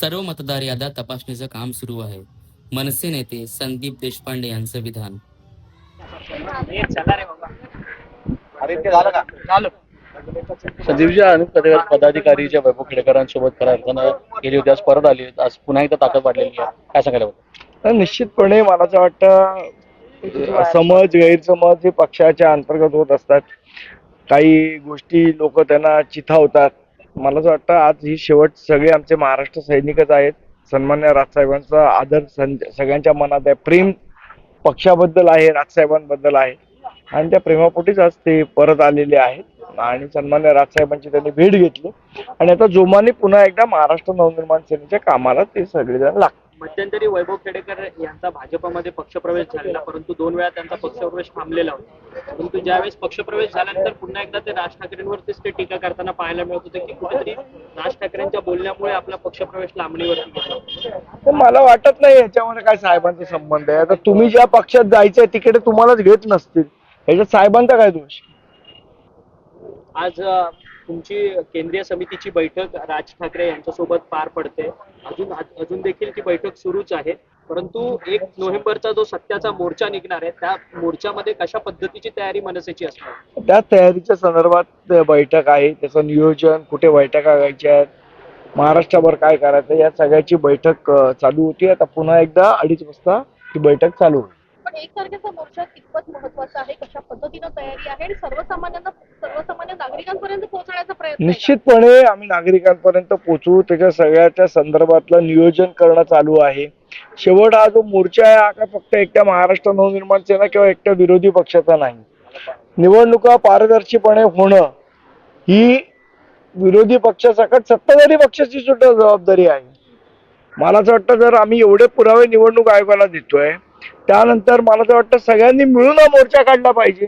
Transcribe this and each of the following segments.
सर्व मतदार याद्या तपासणीचं काम सुरू आहे. मनसे नेते संदीप देशपांडे यांचं विधान. संदीपजी अनेक पदाधिकारी पदाधिकारीच्या वैभव खेडेकरांसोबत खऱ्या अर्थानं गेली होती आज परत आली. आज पुन्हा एकदा ताकद वाढलेली आहे. काय सांगायला होतं निश्चितपणे मला असं वाटतं समज गैरसमज हे पक्षाच्या अंतर्गत होत असतात. काही गोष्टी लोक त्यांना चिथावतात. मला असं वाटतं आज ही शेवट सगळे आमचे महाराष्ट्र सैनिकच आहेत. सन्मान्य राजसाहेबांचा आदर सं- सगळ्यांच्या मनात आहे. प्रेम पक्षाबद्दल आहे राजसाहेबांबद्दल आहे. आणि त्या प्रेमापोटीच आज ते परत आलेले आहेत. आणि सन्मान्य राजसाहेबांची त्यांनी भेट घेतली. आणि आता जोमाने पुन्हा एकदा महाराष्ट्र नवनिर्माण सेनेच्या कामाला ते सगळेजण लागतात. मध्यंतरी वैभव खेडेकर यांचा भाजपमध्ये पक्षप्रवेश झालेला परंतु दोन वेळा त्यांचा पक्षप्रवेश थांबलेला होता. परंतु ज्यावेळेस पक्षप्रवेश झाल्यानंतर पुन्हा एकदा ते राज ठाकरेंवरतीच ते टीका करताना पाहायला मिळत होतं की कुठेतरी राज ठाकरेंच्या बोलण्यामुळे आपला पक्षप्रवेश लांबणीवरती मला वाटत नाही याच्यामध्ये काय साहेबांचा संबंध आहे. आता तुम्ही ज्या पक्षात जायचंय तिकडे तुम्हालाच घेत नसतील. याच्यात साहेबांचा काय दोष? आज तुमची केंद्रीय समितीची बैठक राज ठाकरे यांच्यासोबत पार पडते. अजून अजून देखील ती बैठक सुरूच आहे. परंतु एक नोव्हेंबरचा जो सत्याचा मोर्चा निघणार आहे त्या मोर्चामध्ये कशा पद्धतीची तयारी मनसेची असणार? त्या तयारीच्या संदर्भात बैठक आहे. त्याचं नियोजन कुठे बैठका घ्यायच्या आहेत महाराष्ट्राभर काय करायचं या सगळ्याची बैठक चालू होती. आता पुन्हा एकदा अडीच वाजता ही बैठक चालू होईल. पण एक तारखेचा मोर्चा कितपत महत्त्वाचा आहे? कशा पद्धतीनं तयारी आहे? आणि सर्वसामान्यांना सर्वसामान्य नागरिकांपर्यंत पोहोचण्याचा प्रयत्न निश्चितपणे आम्ही नागरिकांपर्यंत पोहोचू. त्याच्या सगळ्याच्या संदर्भातलं नियोजन करणं चालू आहे. शेवट हा जो मोर्चा आहे हा काय फक्त एकट्या महाराष्ट्र नवनिर्माण सेना किंवा एकट्या विरोधी पक्षाचा नाही. निवडणुका पारदर्शीपणे होणं ही विरोधी पक्षासकट सत्ताधारी पक्षाची सुद्धा जबाबदारी आहे. मला असं वाटतं जर आम्ही एवढे पुरावे निवडणूक आयोगाला देतोय त्यानंतर मला असं वाटतं सगळ्यांनी मिळून हा मोर्चा काढला पाहिजे.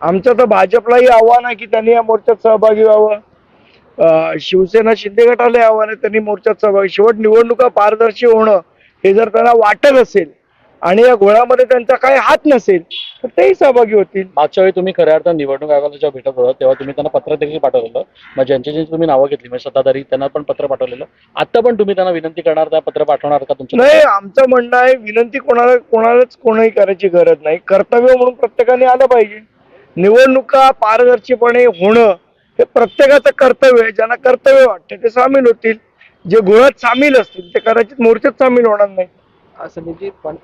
आमचं तर भाजपलाही आव्हान आहे की त्यांनी या मोर्चात सहभागी व्हावं. शिवसेना शिंदे गटाला आव्हान आहे त्यांनी मोर्चात सहभागी शेवट निवडणुका पारदर्शी होणं हे जर त्यांना वाटत असेल आणि या घोळ्यामध्ये त्यांचा काही हात नसेल तर तेही सहभागी होतील. मागच्या वेळी तुम्ही खऱ्या अर्थानं निवडणूक आयोगाला जेव्हा भेटत होता तेव्हा तुम्ही त्यांना पत्र देखील पाठवलेलं. मग ज्यांची ज्यांची तुम्ही नावं घेतली म्हणजे सत्ताधारी त्यांना पण पत्र पाठवलेलं. आता पण तुम्ही त्यांना विनंती करणार त्या पत्र पाठवणार का तुमच्या नाही आमचं म्हणणं आहे विनंती कोणाला कोणालाच कोणाही करायची गरज नाही. कर्तव्य म्हणून प्रत्येकाने आलं पाहिजे. निवडणुका पारदर्शीपणे होणं हे प्रत्येकाचं कर्तव्य आहे. ज्यांना कर्तव्य वाटतं ते सामील होतील. जे गोळ्यात सामील असतील ते कदाचित मोर्चात सामील होणार नाही संदीपजी पण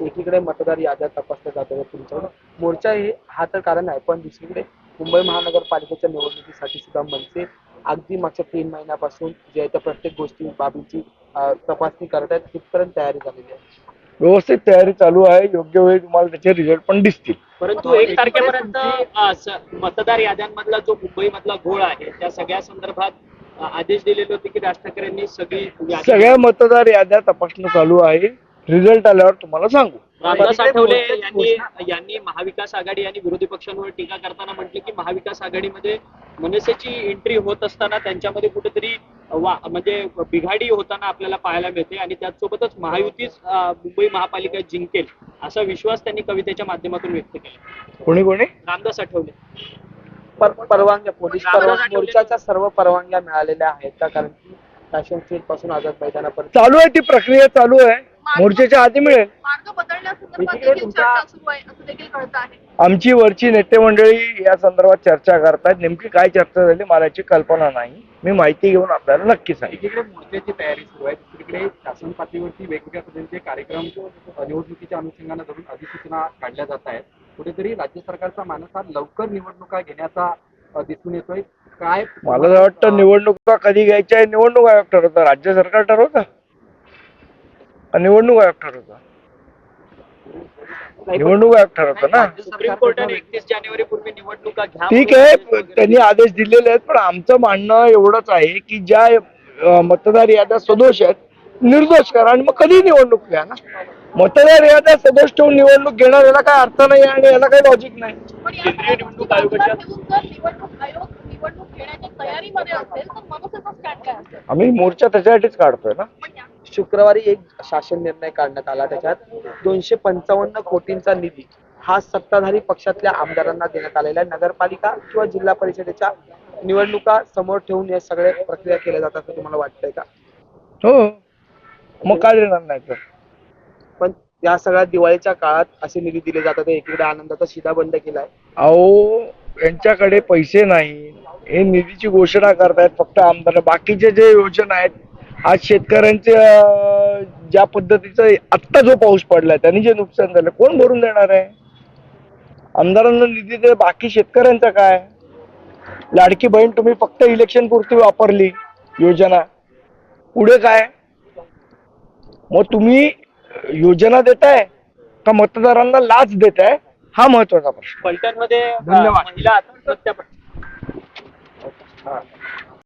एकीकडे मतदार याद्या तपासल्या जातात आहेत तुमच्याकडे मोर्चा हे हा तर कारण आहे. पण दुसरीकडे मुंबई महानगरपालिकेच्या निवडणुकीसाठी सुद्धा मनसे अगदी मागच्या तीन महिन्यापासून जे आहे त्या प्रत्येक गोष्टी बाबीची तपासणी करत आहेत तिथपर्यंत तयारी झालेली आहे. व्यवस्थित तयारी चालू आहे. योग्य वेळी तुम्हाला त्याचे रिझल्ट पण दिसतील. परंतु एक तारखेपर्यंत मतदार याद्यांमधला जो मुंबईमधला घोळ आहे त्या सगळ्या संदर्भात आदेश दिलेले होते की राज ठाकरेंनी सगळी सगळ्या मतदार याद्या तपासणं चालू आहे. रिझल्ट आल्यावर तुम्हाला सांगू. रामदास आठवले यांनी यांनी महाविकास आघाडी आणि विरोधी पक्षांवर टीका करताना म्हटले की महाविकास आघाडीमध्ये मनसेची एंट्री होत असताना त्यांच्यामध्ये कुठेतरी वा म्हणजे बिघाडी होताना आपल्याला पाहायला मिळते आणि त्याचसोबतच महायुतीच मुंबई महापालिका जिंकेल असा विश्वास त्यांनी कवितेच्या माध्यमातून व्यक्त केला. कोणी कोणी? रामदास आठवले. पर- परवानग्या पोलीस मोर्चाच्या सर्व परवानग्या मिळालेल्या आहेत का? कारण की फॅशन स्ट्रीटपासून आझाद मैदानापर्यंत चालू आहे ती प्रक्रिया चालू आहे. मोर्चाच्या आधी मिळेल. मार्ग बदलण्यासंदर्भात एकीकडे देखील तुमचा- चर्चा सुरू आहे असं देखील कळत आहे. आमची वरची नेते मंडळी या संदर्भात चर्चा करतात. नेमकी काय चर्चा झाली मला याची कल्पना नाही. मी माहिती घेऊन आपल्याला नक्की सांगेन. एकीकडे मोर्चाची तयारी सुरू आहे. दुसरीकडे शासन पातळीवरती वेगवेगळ्या पद्धतीचे कार्यक्रम निवडणुकीच्या अनुषंगाने धरून अधिसूचना काढल्या जात आहेत. कुठेतरी राज्य सरकारचा मानस हा लवकर निवडणुका घेण्याचा दिसून येतोय. काय मला वाटतं निवडणुका कधी घ्यायच्या आहे निवडणूक आयोग ठरवतं राज्य सरकार ठरवतं? निवडणूक आयोग ठरवतं निवडणूक आयोग ठरवतं ना. सुप्रीम कोर्टाने एकतीस जानेवारी पूर्वी निवडणुका घ्या ठीक आहे त्यांनी आदेश दिलेले आहेत पण आमचं म्हणणं एवढंच आहे की ज्या मतदार याद्या सदोष आहेत निर्दोष करा आणि मग कधी निवडणूक घ्या ना. मतदार याद्या सदोष ठेवून निवडणूक घेणार याला काय अर्थ नाही आणि याला काही लॉजिक नाही. केंद्रीय निवडणूक आयोगाच्या- आम्ही मोर्चा त्याच्यासाठीच काढतोय ना. शुक्रवारी एक शासन निर्णय काढण्यात आला. त्याच्यात दोनशे पंचावन्न कोटींचा निधी हा सत्ताधारी पक्षातल्या आमदारांना देण्यात आलेला आहे. नगरपालिका किंवा जिल्हा परिषदेच्या निवडणुका समोर ठेवून हे सगळे प्रक्रिया केल्या जातात असं तुम्हाला वाटतंय का? हो. मग काय देणार नाही तर? पण या सगळ्या दिवाळीच्या काळात असे निधी दिले जातात. एकीकडे आनंदाचा शिदा बंद केलाय. अहो यांच्याकडे पैसे नाही. हे निधीची घोषणा करतायत. फक्त आमदार बाकीचे जे योजना आहेत आज शेतकऱ्यांचे अं, ज्या पद्धतीचा आत्ता जो पाऊस पडलाय त्यांनी जे नुकसान झालं कोण भरून देणार आहे? आमदारांना निधी दे बाकी शेतकऱ्यांचं काय? लाडकी बहीण तुम्ही फक्त इलेक्शन पुरती वापरली योजना. पुढे काय? मग तुम्ही योजना देताय का मतदारांना लाच देताय? हा महत्त्वाचा प्रश्न. फलटणमध्ये अं, धन्यवाद.